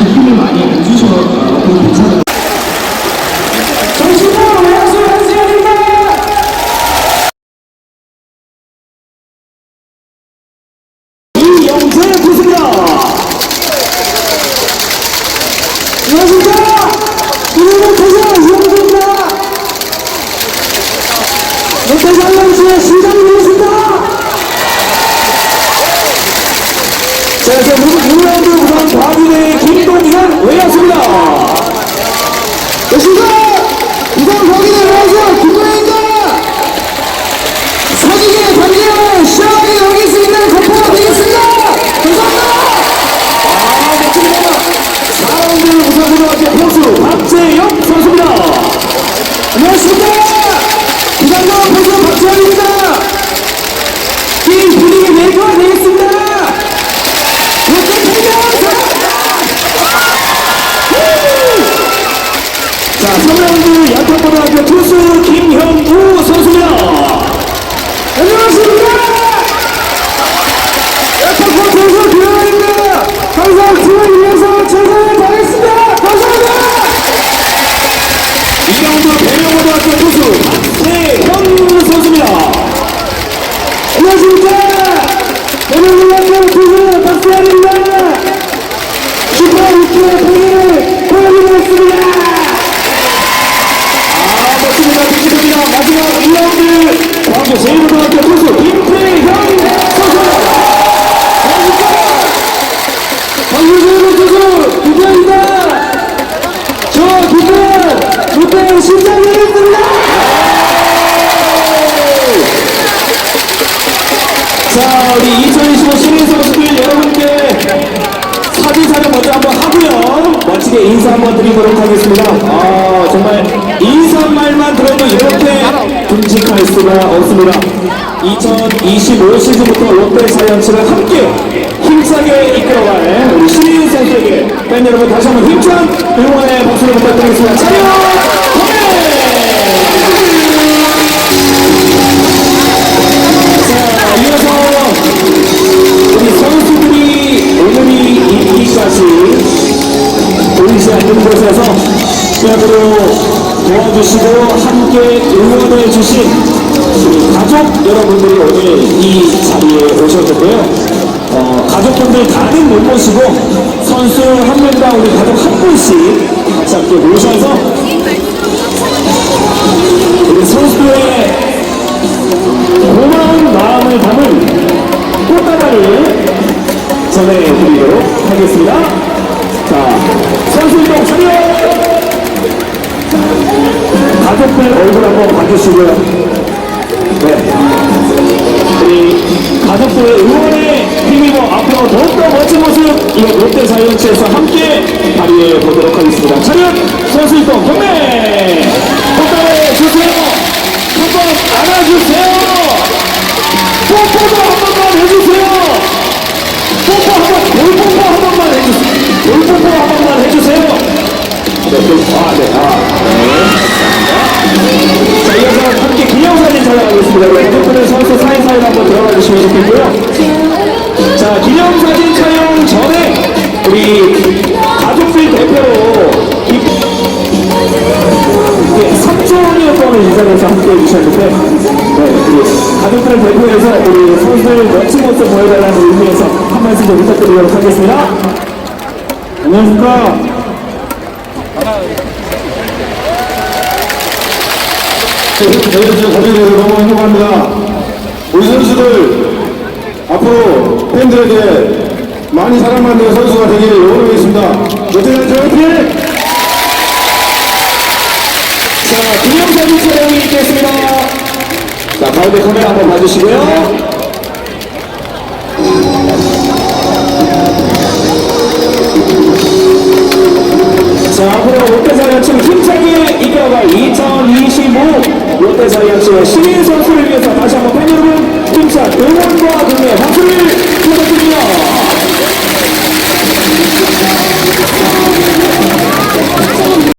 힘을 많이 안 주셔서 괜찮아요. 정신으로 외야수 한수현입니다. 이영재 부습니다. 안녕하십니까. 이름은 태사 이영재입니다. 롯데살랑시의 시장님이십니다. 자, 이제 6라운드 우선 과기대 김동현 외야수입니다. 계십니까? 이번 거기는 외야수 김동현입니다. 사기계 단계로 시원하게 넘길 수 있는 거포가 되겠습니다. 감사합니다. 아, 멋집니다. 4라운드 우선고등학교 포수 박재영 선수입니다. 안녕하십니까. 부산고 포수 박재영입니다. 이 분위기 메이커가 되겠습니다. 롯데 팬들 자, 3라운드 양평고등학교 투수 김형우 선수입니다. 안녕하십니까? 양평고 투수 김형우입니다. 항상 팀을 위해서 최선을 다하겠습니다. 감사합니다. 2라운드 배명고등학교 투수 박태형 선수입니다. 안녕하십니까? 배명고등학교 투수 박태형입니다. 슈퍼 6회 팽이를 보여드리겠습니다. 아, 멋집니다. 좋습니다. 마지막 1라운드 광주 제1고등학교 투수 김태형 선수입니다. 안녕하십니까? 광주 제1고 투수 김태형입니다. 저 김태형 롯데 신장이었습니다. 자, 우리 듬직할 수가 없습니다. 2025 시즌부터 롯데 자이언츠를 함께 힘차게 이끌어갈 우리 신인 선수에게 팬 여러분 다시 한번 힘찬 응원의 박수를 부탁드리겠습니다. 자이언 자, 이어서 우리 선수들이 오늘이 있기까지 보이지 않는 곳에서 시합으로 도와주시고 함께 응원해 주신 우리 가족 여러분들이 오늘 이 자리에 오셨는데요. 어, 가족분들 다는 못 모시고 선수 한 명당 우리 가족 한 분씩 같이 함께 모셔서 우리 선수들의 고마운 마음을 담은 꽃다발을 전해드리도록 하겠습니다. 자, 선수이 가족들 얼굴 한번 봐주시고요. 네. 우리 가족들의 응원에 힘입어 앞으로 더욱더 멋진 모습 이번 롯데 자이언츠에서 함께 발휘해 보도록 하겠습니다. 차렷! 선수 이동 경례! 꽃다발 주세요! 한번 안아주세요! 뽀뽀도 한번 가족들 대표로 이 네, 삼촌이었다는 인사에서 함께 해주셨는데, 네, 가족들을 대표해서 우리 선수들 멋진 모습 보여달라는 의미에서 한 말씀 좀 부탁드리도록 하겠습니다. 안녕하십니까. 저희들 가족들에서 너무 행복합니다. 우리 선수들 앞으로 팬들에게 많이 사랑받는 선수가 되기를 응원하겠습니다. 롯데자이언츠 화이팅! 자, 기념사진 촬영이 있겠습니다. 자, 가운데 카메라 한번 봐주시고요. 자, 앞으로 롯데자이언츠를 힘차게 이끌어갈 2025 롯데자이언츠의 신인 선수를 위해서 다시 한번 팬 여러분